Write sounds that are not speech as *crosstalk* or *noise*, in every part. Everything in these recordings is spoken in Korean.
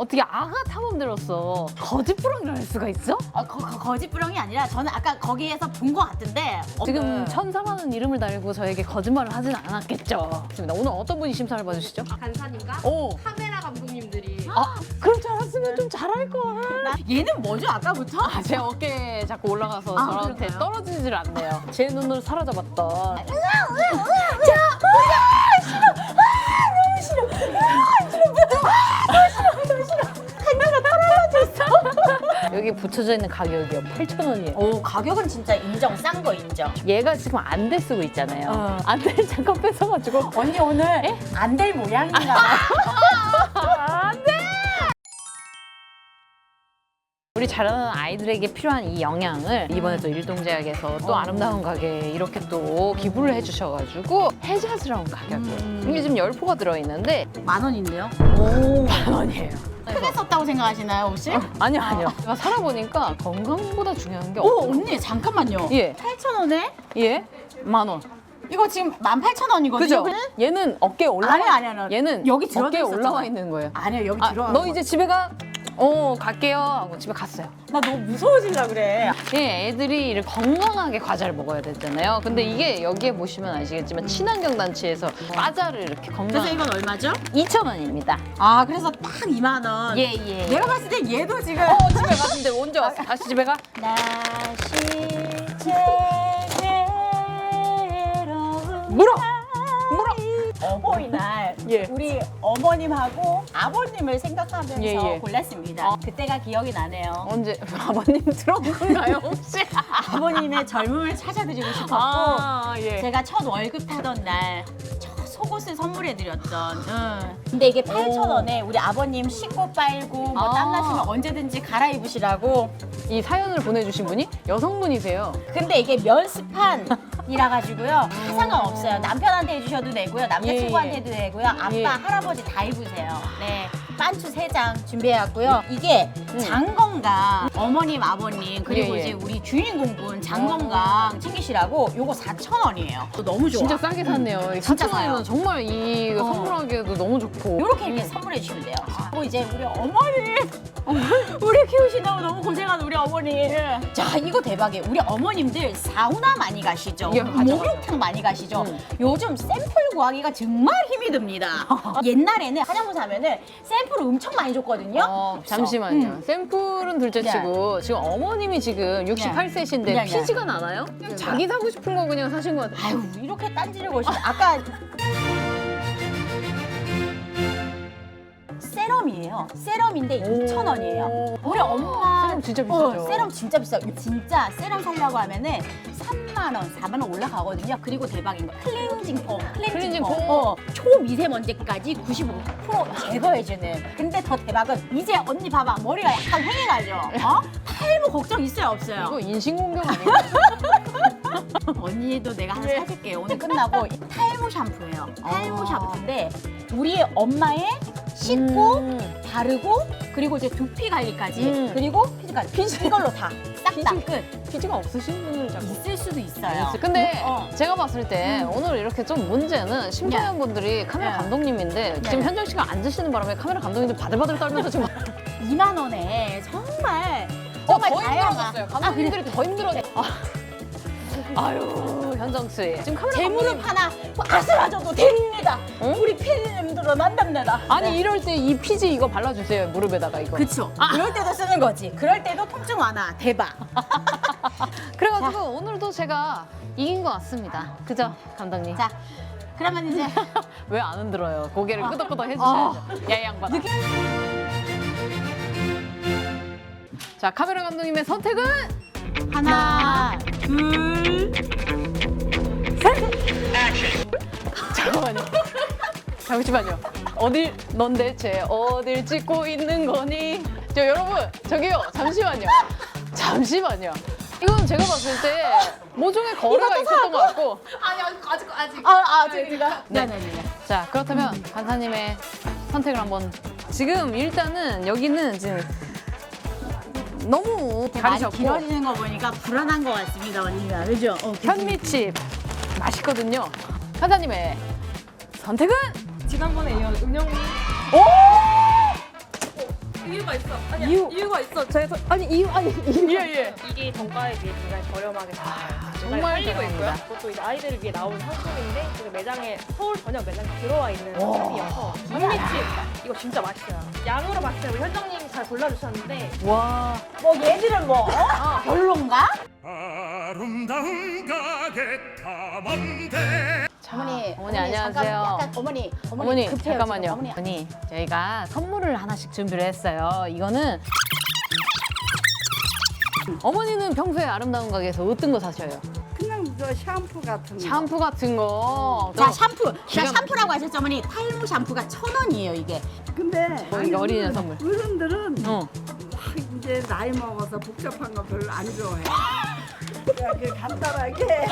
어떻게 아가 탐험 들었어? 거짓부렁이랄 수가 있어? 어, 거, 거, 거 짓부렁이 아니라 저는 아까 거기에서 본 것 같은데 어, 지금 네. 천사라는 이름을 달고 저에게 거짓말을 하진 않았겠죠. 좋습니다. 오늘 어떤 분이 심사를 봐주시죠? 간사님과 오, 카메라 감독님들이 아, 그럴 줄 알았으면 좀 잘할 걸. 나- 얘는 뭐죠 아까부터? 아, 제 어깨에 자꾸 올라가서 아, 저한테 그런가요? 떨어지질 않네요. 제 눈으로 사라져봤던. 여기 붙여져 있는 가격이요. 8,000원이에요. 오 가격은 진짜 인정 싼 거 인정 얘가 지금 안대 쓰고 있잖아요. 어. 안대 잠깐 *laughs* 뺏어가지고. 언니 오늘 안 될 모양인가 봐 *laughs* 우리 자라는 아이들에게 필요한 이 영양을 이번에 또 일동제약에서 또 어. 아름다운 가게에 이렇게 또 기부를 해주셔가지고 해자스러운 가격에 음. 이게 지금 열 포가 들어있는데 만 원인데요? 오 만 원이에요. 크게 썼다고 생각하시나요 혹시? 아니요 아니요. 제가 살아보니까 건강보다 중요한 게 오 없어요. 언니 잠깐만요 예, 8,000원에? 예, 만 원. 이거 지금 18,000원이거든요 그죠? 얘는 어깨에 올라와. 아니, 아니, 아니. 얘는 여기 들어가 어깨에 있었잖아요. 올라와 있는 거예요. 아니요 여기 아, 들어가 너 이제 집에 가? 어, 갈게요. 하고 집에 갔어요. 나 너무 무서워질라 그래 예, 애들이 이렇게 건강하게 과자를 먹어야 되잖아요. 근데 이게 여기에 보시면 아시겠지만 친환경 단체에서 과자를 이렇게 건강. 그래서 이건 얼마죠? 2,000원입니다. 아 그래서 딱 2만 원 예, 예. 내가 봤을 때 얘도 지금 어, 집에 갔는데 언제 왔어? 다시 집에 가? 다시 제게로 물어! 물어! 예. 우리 어머님하고 아버님을 생각하면서 예, 예. 골랐습니다. 어. 그때가 기억이 나네요. 언제 *laughs* 아버님 들어온 건가요, 혹시? 아버님의 젊음을 찾아드리고 싶었고 아, 예. 제가 첫 월급 타던 날 첫 속옷을 선물해드렸던. 응. 근데 이게 8,000원에 우리 아버님 씻고 빨고 뭐 아. 땀나시면 언제든지 갈아입으시라고. 이 사연을 보내주신 분이 여성분이세요. 근데 이게 면스판 이라 가지고요. 상관없어요. 남편한테 해주셔도 되고요. 남자친구한테 예, 예. 해도 되고요. 아빠, 예. 할아버지 다 입으세요. 네. 반추 세 장 준비해왔고요. 이게 음. 장건강 어머님, 아버님 그리고 예, 예. 이제 우리 주인공분 장건강 챙기시라고 요거 4,000원이에요. 너무 좋아. 진짜 싸게 샀네요. 이 진짜 4,000원이면 싸요. 정말 이 어. 선물하기에도 너무 좋고. 이렇게 이렇게 선물해 주시면 돼요. 그리고 이제 우리 어머니, *laughs* 우리 키우시느라고 너무 고생한 우리 어머니. 자, 이거 대박이에요. 우리 어머님들 사우나 많이 가시죠? 예, 맞아, 목욕탕 많이 가시죠? 음. 요즘 샘플 구하기가 정말 힘이 듭니다. *laughs* 옛날에는 화장품 사면은 샘플을 엄청 많이 줬거든요. 어. 잠시만요. 음. 샘플은 둘째치고 지금 어머님이 지금 68세신데 네, 네. 피지가 나나요? 그냥 자기 사고 싶은 거 그냥 사신 것 같아요. 아유, 이렇게 딴지를 거시네. 아까 세럼이에요. 세럼인데 2,000원이에요. 우리 엄마 세럼 진짜 비싸죠. 어, 세럼 진짜 비싸요. 진짜 세럼 살려고 하면은 3만 원, 4만 원 올라가거든요. 그리고 대박인 거 클렌징 폼, 클렌징, 클렌징 폼. 폼. 어, 초미세먼지까지 95% 제거해주는. 근데 더 대박은 이제 언니 봐봐 머리가 약간 휑해가죠. 어? 탈모 걱정 있어요 없어요? 이거 인신공격 아니에요? *laughs* 언니도 내가 하나 네. 사줄게. 오늘 끝나고 이 탈모 샴푸예요. 탈모 아. 샴푸인데 우리 엄마의 씻고 음. 바르고 그리고 이제 두피 관리까지 음. 그리고 피지까지 피지 이걸로 다 싹 다. 끝. 피지가 없으신 분을 자꾸. 있을 수도 있어요. 근데 어. 제가 봤을 때 오늘 이렇게 좀 문제는 심사위원 분들이 카메라 네. 감독님인데 지금 네. 현정 씨가 앉으시는 바람에 카메라 감독님들 바들바들 떨면서 지금 *laughs* 2만 원에 정말 어, 정말 더 다양한 힘들어졌어요. 아, 감독님들이 더 힘들어져. 아. 아유, 현정 씨. 지금 카메라 제 감독님. 무릎 하나 아스라져도 됩니다. 어? 우리 피디님들은 만납니다. 아니 네. 이럴 때 이 피지 이거 발라주세요 무릎에다가 이거. 그쵸. 그럴 때도 쓰는 거지. 그럴 때도 통증 완화. 대박. *laughs* 그래가지고 오늘도 제가 이긴 것 같습니다. 그죠, 감독님? 자, 그러면 이제 *laughs* 왜 안 흔들어요? 고개를 아. 끄덕끄덕 해주셔야죠. 야, 이 양반아. 자, 카메라 감독님의 선택은 하나, 둘, *laughs* 잠깐만요. 잠시만요. 어딜 넌 대체 어딜 찍고 있는 거니? 저 여러분 저기요 잠시만요. 잠시만요. 이건 제가 봤을 때 모종의 거래가 있었던 것 같고. 아니 아직 아직 아직 아, 아, 제가. 네. 네네네. 자 그렇다면 간사님의 선택을 한번. 지금 일단은 여기는 지금 너무 말이 가리셨고 길어지는 거 보니까 불안한 것 같습니다, 언니가. 그죠? 어? 현미칩 맛있거든요. 간사님의 선택은 지난번에 이어 은영 이유가 있어. 아니 이유? 이유가 있어. 저에서 아니 이유 아니 이유. 예, 예. 이게 정가에 비해 굉장히 저렴하게 잘 정말 팔리고. 있고요. 그것도 이제 아이들을 위해 나온 상품인데 지금 매장에 서울 전역 매장에 들어와 있는 상품이어서 닭미집 이거 진짜 맛있어요. 양으로 봤을 때 우리 현정님이 잘 골라주셨는데 와. 뭐 얘들은 뭐 어? 별론가? 아름다운 가게 탐험대 자, 어머니, 어머니 안녕하세요. 잠깐, 약간 어머니, 어머니, 어머니 급해요, 잠깐만요. 지금. 어머니. 어머니 저희가 선물을 하나씩 준비를 했어요. 이거는 어머니는 평소에 아름다운 가게에서 어떤 거 사셔요? 그냥 저 샴푸 같은 거. 샴푸 같은 거. 자 샴푸, 자 기가 샴푸라고 하셨죠 어머니? 탈모 샴푸가 천 원이에요 이게. 근데 어, 이게 어린이 어른- 선물. 어른들은 어. 막 이제 나이 먹어서 복잡한 거 별로 안 좋아해. *laughs* 그 간단하게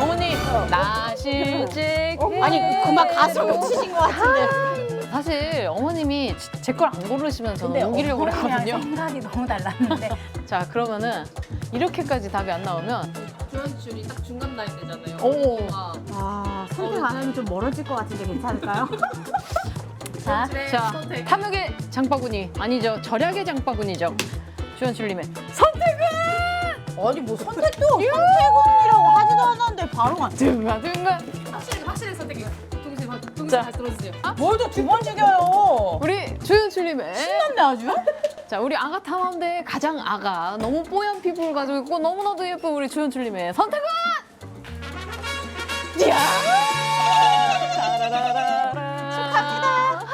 어머니 나 실직. 아니 그만 가슴을 치신 것 같은데. 사실 어머님이 제 걸 안 고르시면 저는 우기려고 어머니랑 그랬거든요. 생각이 너무 달랐는데. *laughs* 자 그러면은 이렇게까지 답이 안 나오면 주현 줄이 딱 중간 라인 되잖아요. 오. 아 선택 안 하면 좀 멀어질 것 같은데 괜찮을까요? *laughs* 자, 자. 탐욕의 장바구니 아니죠 절약의 장바구니죠. 주연출님의 선택은 아니 뭐 선택도 선택은이라고 하지도 않았는데 바로 가. 든가 든가. 확실히 확실히 선택이에요. 동시에 봐- 동시에 자. 다시 들어주세요. 뭘또 두 번 죽여요. 우리 주연 출님의 신났네 아주. *laughs* 자 우리 아가 탐험대 가장 아가 너무 뽀얀 피부를 가지고 있고 너무나도 예쁜 우리 주연 출님의 선택은 이야 축하합니다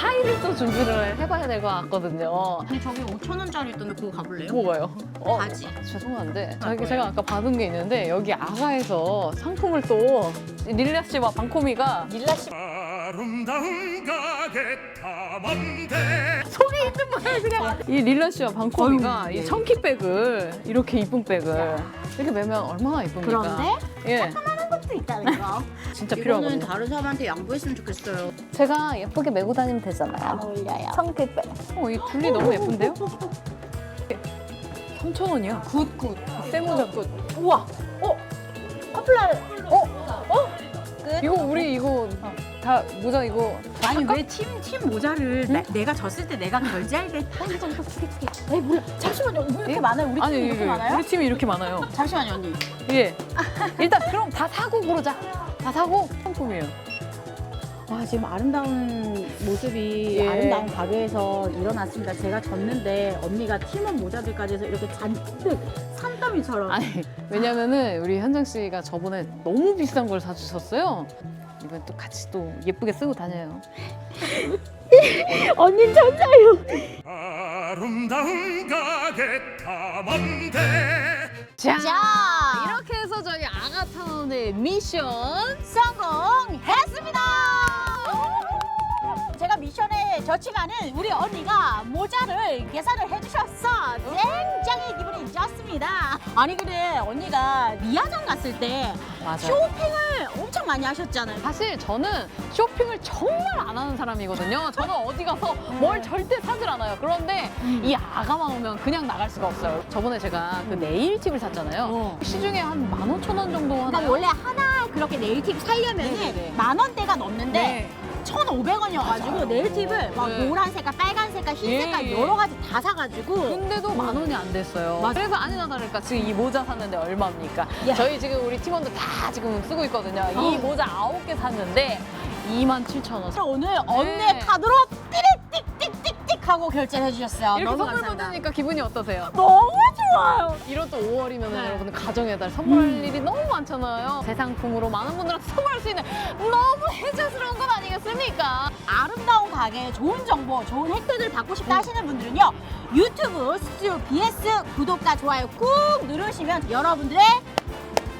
하이를 또 준비를 해봐야 될 것 같거든요 아니 저기 5천 원짜리 있던데 그거 가볼래요? 뭐가요? 어, 바지. 죄송한데 저기 제가 아까 받은 게 있는데 여기 아가에서 상품을 또 릴라 씨와 방코미가 릴라 씨 아름다운 가게 탐험대 속에 있는 거예요 그냥 이 릴라 씨와 방코미가 이 청키백을 이렇게 이쁜 백을 이렇게 매면 얼마나 이쁩니까? 그런데 예 하는 것도 있다는 거. *laughs* 진짜 이거는 필요하거든요. 다른 사람한테 양보했으면 좋겠어요. 제가 예쁘게 메고 다니면 되잖아요. 어울려요. 청키백. 어, 이 둘이 너무 예쁜데요? 3천 원이야. 굿 굿. 세모자 끝. 우와. 어? 커플라. 어? 어? 끝. 이거 우리 이거 다 모자 이거 아니 왜 팀 팀 모자를 나- 내가 졌을 때 내가 결제할 때. 에이 몰라. 잠시만요. 왜 이렇게 예? 많아요? 우리 팀 아니 이렇게 많아요? 우리 팀이 이렇게 많아요. 잠시만요 언니. 예. 일단 그럼 다 사고 고르자. 다 사고 상품이에요. 와 지금 아름다운 모습이 예. 아름다운 가게에서 일어났습니다. 제가 졌는데 언니가 팀원 모자들까지 해서 이렇게 잔뜩 산더미처럼. 아니 왜냐면은 우리 현정 씨가 저번에 너무 비싼 걸 사주셨어요. 이번 또 같이 또 예쁘게 쓰고 다녀요. *laughs* 언니 천사요. 아름다운 가게 탐험대 자, 자. 이렇게 해서 저희 아가타운의 미션 성공했습니다. 졌지만은 우리 언니가 모자를 계산을 해주셨어. 굉장히 기분이 좋습니다. 아니 근데 언니가 미아장 갔을 때 맞아요. 쇼핑을 엄청 많이 하셨잖아요. 사실 저는 쇼핑을 정말 안 하는 사람이거든요. 저는 어디 가서 뭘 절대 사질 않아요. 그런데 이 아가만 오면 그냥 나갈 수가 없어요. 저번에 제가 그 네일 팁을 샀잖아요. 어. 시중에 한 15,000원 정도 그러니까 하나요? 원래 하나 그렇게 네일팁 살려면은 네네네. 만 원대가 넘는데 네. 1,500원이어가지고 네일팁을 막 네. 노란 색깔, 빨간 색깔, 흰 예, 색깔 예. 여러 가지 다 사가지고 근데도 만 원이 안 됐어요. 맞아. 그래서 아니나 다를까 지금 이 모자 샀는데 얼마입니까? 야. 저희 지금 우리 팀원들 다 지금 쓰고 있거든요. 이 어. 모자 아홉 개 샀는데 2만 7천 원. 오늘 언니의 네. 카드로 띠 릭띡띡띡띡 하고 결제를 해주셨어요. 이렇게 너무 선물 감사합니다. 받으니까 기분이 어떠세요? 너무 좋아요. 이런 또 5월이면 네. 여러분들 가정의 달 선물할 음. 일이 너무 많잖아요. 새 상품으로 많은 분들한테 선물할 수 있는 너무 혜자스러운 것 아니겠습니까? 아름다운 가게 좋은 정보, 좋은 혜택을 받고 싶다 하시는 분들은요. 유튜브 스튜디오 BS 구독과 좋아요 꾹 누르시면 여러분들의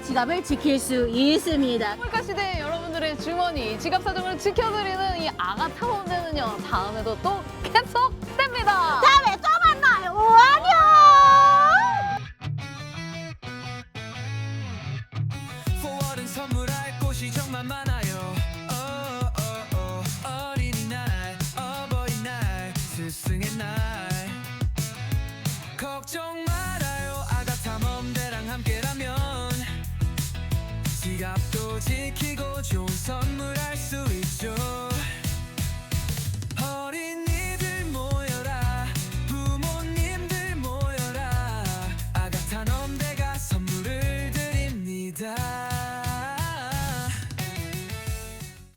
지갑을 지킬 수 있습니다. 선물가 시대 여러분들의 주머니, 지갑 사정을 지켜드리는 이 아가 탐험대는요. 다음에도 또 계속됩니다. 다음에 또 만나요. 안녕. 포월은 선물할 곳이 정말 많아요 어, 어, 어. 어린이날 어버이날 스승의 날 걱정 말아요 아가탐험대랑 함께라면 지갑도 지키고 좋은 선물할 수 있죠